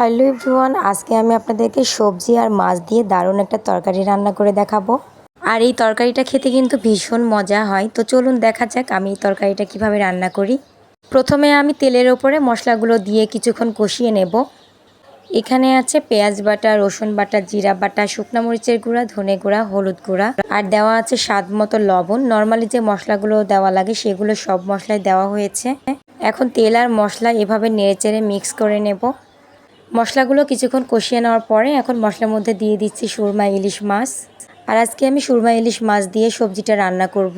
Hello everyone, আজকে আমি আপনাদেরকে সবজি আর মাছ দিয়ে দারুণ একটা তরকারি রান্না করে দেখাবো। আর এই তরকারিটা খেতে কিন্তু ভীষণ মজা হয়। তো চলুন দেখা যাক আমি এই তরকারিটা কীভাবে রান্না করি। প্রথমে আমি তেলের ওপরে মশলাগুলো দিয়ে কিছুক্ষণ কষিয়ে নেব। এখানে আছে পেঁয়াজ বাটা, রসুন বাটা, জিরা বাটা, শুকনো মরিচের গুঁড়া, ধনে গুঁড়া, হলুদ গুঁড়া। আর দেওয়া আছে স্বাদ মতো লবণ। নর্মালি যে মশলাগুলো দেওয়া লাগে সেগুলো সব মশলায় দেওয়া হয়েছে। এখন তেল আর মশলা এভাবে নেড়েচেড়ে মিক্স করে নেব। মশলাগুলো কিছুক্ষণ কষিয়ে নেওয়ার পরে এখন মশলার মধ্যে দিয়ে দিচ্ছি সুরমা ইলিশ মাছ। আর আজকে আমি সুরমা ইলিশ মাছ দিয়ে সবজিটা রান্না করব।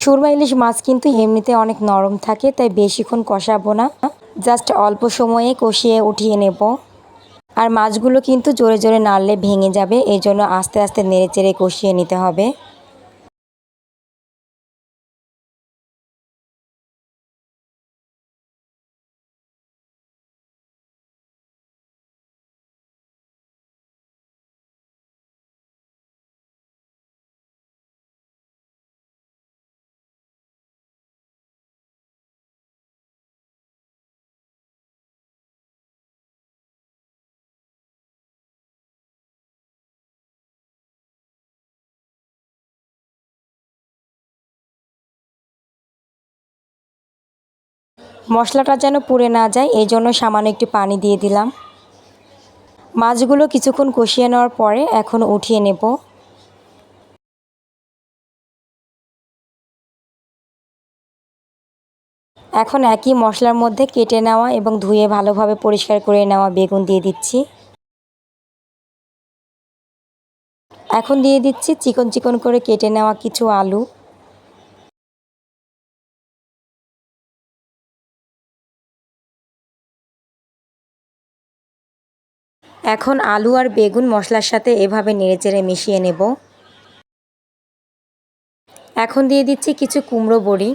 সুরমা ইলিশ মাছ কিন্তু এমনিতে অনেক নরম থাকে, তাই বেশিক্ষণ কষাবো না। জাস্ট অল্প সময়ে কষিয়ে উঠিয়ে নেব। আর মাছগুলো কিন্তু জোরে জোরে নাড়লে ভেঙে যাবে এই জন্য আস্তে আস্তে নেড়ে চেড়ে কষিয়ে নিতে হবে। মশলাটা যেন পুড়ে না যায়, এই জন্য সামান্য একটু পানি দিয়ে দিলাম। মাছগুলো কিছুক্ষণ কষিয়ে নেওয়ার পরে এখন উঠিয়ে নেব। এখন একই মশলার মধ্যে কেটে নেওয়া এবং ধুয়ে ভালোভাবে পরিষ্কার করে নেওয়া বেগুন দিয়ে দিচ্ছি। এখন দিয়ে দিচ্ছি চিকন চিকন করে কেটে নেওয়া কিছু আলু। এখন আলু আর বেগুন মশলার সাথে এভাবে নেড়েচেড়ে মিশিয়ে নেব। এখন দিয়ে দিচ্ছি কিছু কুমড়ো বড়ি।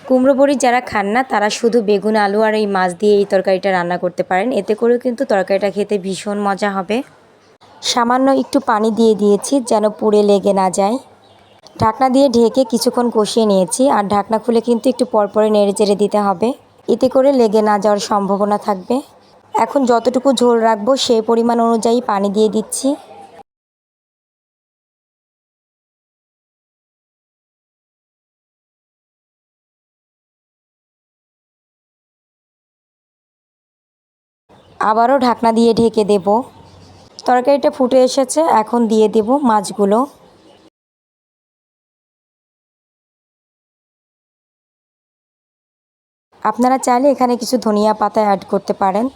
কুমড়ো বড়ি যারা খান না, তারা শুধু বেগুন, আলু আর এই মাছ দিয়ে এই তরকারিটা রান্না করতে পারেন। এতে করেও কিন্তু তরকারিটা খেতে ভীষণ মজা হবে। সামান্য একটু পানি দিয়ে দিয়েছি যেন পুড়ে লেগে না যায়। ঢাকনা দিয়ে ঢেকে কিছুক্ষণ কষিয়ে নিয়েছি আর ঢাকনা খুলে কিন্তু একটু পরপরে নেড়ে চেড়ে দিতে হবে। এতে করে লেগে না যাওয়ার সম্ভাবনা থাকবে। এখন যতটুকু ঝোল রাখব সেই পরিমাণ অনুযায়ী পানি দিয়ে দিচ্ছি। আবারও ঢাকনা দিয়ে ঢেকে দেব। তরকারিটা ফুটে এসেছে, এখন দিয়ে দেব মাছগুলো। আপনারা চাইলে এখানে কিছু ধনিয়া পাতা অ্যাড করতে পারেন।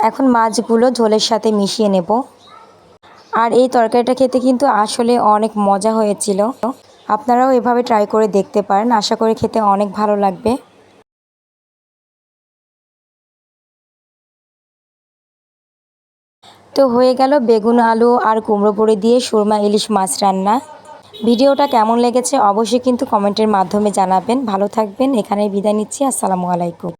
এখন মাছগুলো ঝোলের সাথে মিশিয়ে নেব। আর এই তরকারিটা খেতে কিন্তু আসলে অনেক মজা হয়েছিল। আপনারাও এভাবে ট্রাই করে দেখতে পারেন। আশা করি খেতে অনেক ভালো লাগবে। তো হয়ে গেল বেগুন আলু আর কুমড়ো বড়ি দিয়ে সুরমা ইলিশ মাছ রান্না। ভিডিওটা কেমন লেগেছে অবশ্যই কিন্তু কমেন্টের মাধ্যমে জানাবেন। ভালো থাকবেন। এখানে বিদায় নিচ্ছি। আসসালামু আলাইকুম।